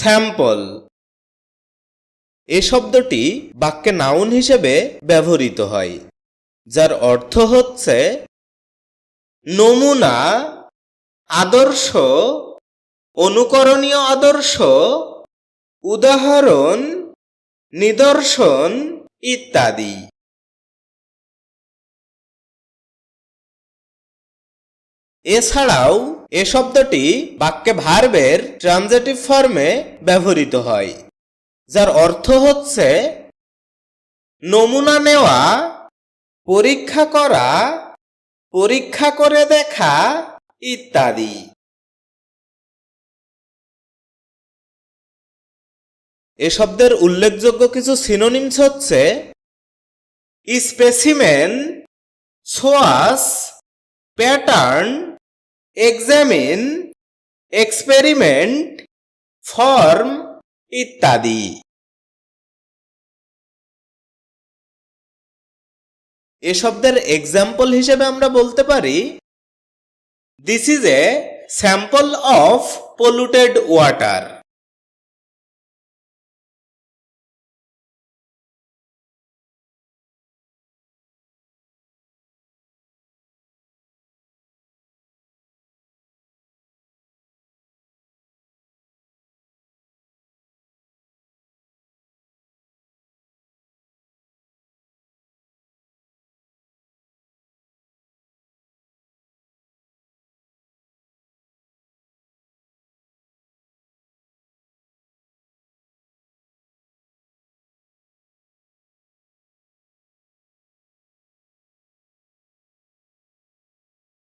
Sample. এ শব্দটি বাক্যে noun হিসেবে ব্যবহৃত হয়, যার অর্থ হচ্ছে নমুনা, আদর্শ, অনুকরণীয় আদর্শ, উদাহরণ, নিদর্শন ইত্যাদি। এছাড়াও এ শব্দটি বাক্যে ভার্বের ট্রানজেটিভ ফর্মে ব্যবহৃত হয়, যার অর্থ হচ্ছে নমুনা নেওয়া, পরীক্ষা করা, পরীক্ষা করে দেখা ইত্যাদি। এ শব্দের উল্লেখযোগ্য কিছু সিনোনিমস হচ্ছে specimen swatch pattern examine experiment form ইত্যাদি। এ শব্দের এক্সাম্পল হিসেবে আমরা বলতে পারি this is a sample of polluted water